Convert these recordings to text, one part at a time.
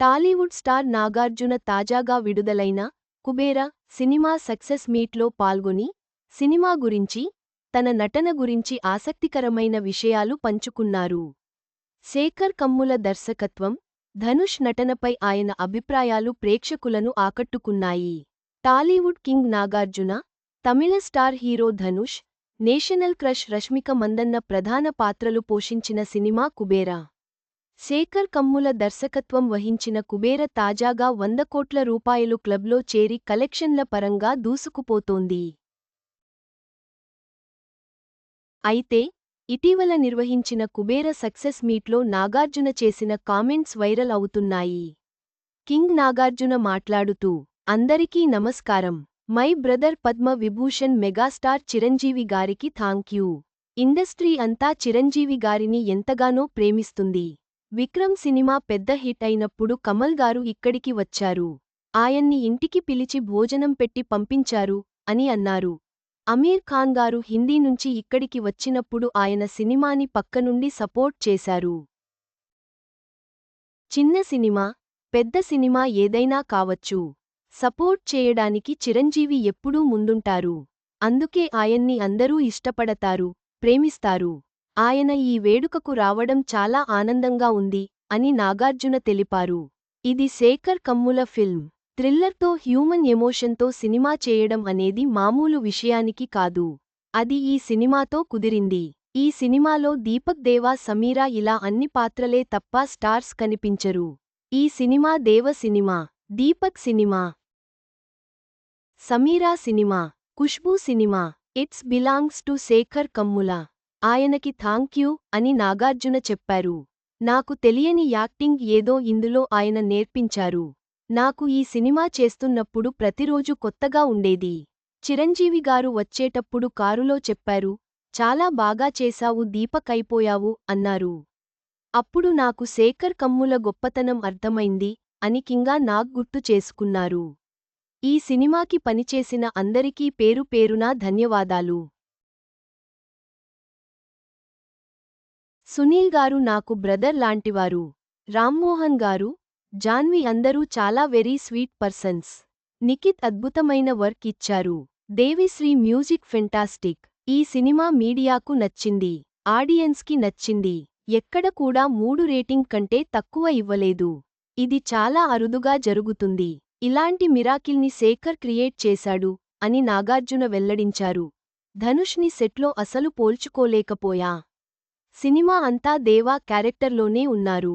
Tollywood star Nagarjuna తాజాగా విడుదలైన Kubera cinema success మీట్లో పాల్గొని సినిమా గురించి తన నటన గురించి ఆసక్తికరమైన విషయాలు పంచుకున్నారు. శేఖర్ కమ్ముల దర్శకత్వం ధనుష్ నటనపై ఆయన అభిప్రాయాలు ప్రేక్షకులను ఆకట్టుకున్నాయి. Tollywood king Nagarjuna Tamil star hero Dhanush national crush Rashmika Mandanna ప్రధాన పాత్రలు పోషించిన సినిమా కుబేరా. శేఖర్ కమ్ముల దర్శకత్వం వహించిన కుబేర తాజాగా వంద కోట్ల రూపాయలు క్లబ్లో చేరి కలెక్షన్ల పరంగా దూసుకుపోతోంది. అయితే ఇటీవల నిర్వహించిన కుబేర సక్సెస్ మీట్లో నాగార్జున చేసిన కామెంట్స్ వైరల్ అవుతున్నాయి. కింగ్ నాగార్జున మాట్లాడుతూ అందరికీ నమస్కారం. My brother Padma Vibhushan megastar Chiranjeevi గారికి థాంక్యూ. ఇండస్ట్రీ అంతా చిరంజీవి గారిని ఎంతగానో ప్రేమిస్తుంది. విక్రమ్ సినిమా పెద్ద హిట్ అయినప్పుడు కమల్ గారు ఇక్కడికి వచ్చారు. ఆయన్ని ఇంటికి పిలిచి భోజనం పెట్టి పంపించారు అని అన్నారు. అమీర్ ఖాన్ గారు హిందీ నుంచి ఇక్కడికి వచ్చినప్పుడు ఆయన సినిమాని పక్కనుండి సపోర్ట్ చేశారు. చిన్న సినిమా పెద్ద సినిమా ఏదైనా కావచ్చు. సపోర్ట్ చేయడానికి చిరంజీవి ఎప్పుడూ ముందుంటారు. అందుకే ఆయన్ని అందరూ ఇష్టపడతారు ప్రేమిస్తారు. ఆయన ఈ వేడుకకు రావడం చాలా ఆనందంగా ఉంది అని నాగార్జున తెలిపారు. ఇది శేఖర్ కమ్ముల ఫిల్మ్. థ్రిల్లర్తో హ్యూమన్ ఎమోషన్తో సినిమా చేయడం అనేది మామూలు విషయానికి కాదు. అది ఈ సినిమాతో కుదిరింది. ఈ సినిమాలో దీపక్ దేవా సమీరా ఇలా అన్ని పాత్రలే తప్ప స్టార్స్ కనిపించరు. ఈ cinema Deva cinema Deepak cinema Sameera cinema Khushbu cinema it's belongs to Sekhar Kammula. ఆయనకి థాంక్యూ అని నాగార్జున చెప్పారు. నాకు తెలియని యాక్టింగ్ ఏదో ఇందులో ఆయన నేర్పించారు. నాకు ఈ సినిమా చేస్తున్నప్పుడు ప్రతిరోజు కొత్తగా ఉండేది. చిరంజీవి గారు వచ్చేటప్పుడు కారులో చెప్పారు చాలా బాగా చేశావు దీపకైపోయావు అన్నారు. అప్పుడు నాకు శేఖర్ కమ్ముల గొప్పతనం అర్థమైంది అని కింగా నాగ్ గుర్తు చేసుకున్నారు. ఈ సినిమాకి పనిచేసిన అందరికీ పేరు పేరునా ధన్యవాదాలు. సునీల్ గారు నాకు బ్రదర్ లాంటివారు. రామ్మోహన్ గారు జాన్వి అందరూ చాలా వెరీ స్వీట్ పర్సన్స్. నిఖిత్ అద్భుతమైన వర్క్ ఇచ్చారు. Devisri music fantastic. ఈ సినిమా మీడియాకు నచ్చింది. ఆడియన్స్కి నచ్చింది. ఎక్కడ కూడా మూడు రేటింగ్ కంటే తక్కువ ఇవ్వలేదు. ఇది చాలా అరుదుగా జరుగుతుంది. ఇలాంటి మిరాకిల్ని శేఖర్ క్రియేట్ చేశాడు అని నాగార్జున వెల్లడించారు. ధనుష్ని సెట్లో అసలు పోల్చుకోలేకపోయా. సినిమా అంతా దేవా క్యారెక్టర్లోనే ఉన్నారు.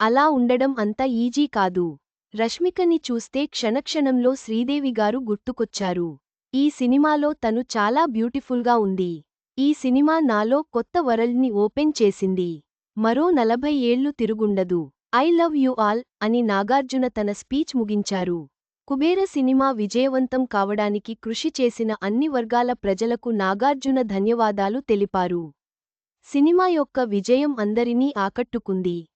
అలా ఉండడం అంత ఈజీ కాదు. రష్మికని చూస్తే క్షణక్షణంలో శ్రీదేవిగారు గుర్తుకొచ్చారు. ఈ సినిమాలో తను చాలా బ్యూటిఫుల్గా ఉంది. ఈ సినిమా నాలో కొత్త వరల్డ్ని ఓపెన్ చేసింది. మరో నలభై ఏళ్ళు తిరుగుండదు. ఐ లవ్ యు ఆల్ అని నాగార్జున తన స్పీచ్ ముగించారు. కుబేర సినిమా విజయవంతం కావడానికి కృషి చేసిన అన్ని వర్గాల ప్రజలకు నాగార్జున ధన్యవాదాలు తెలిపారు. సినిమా యొక్క విజయం అందరినీ ఆకట్టుకుంది.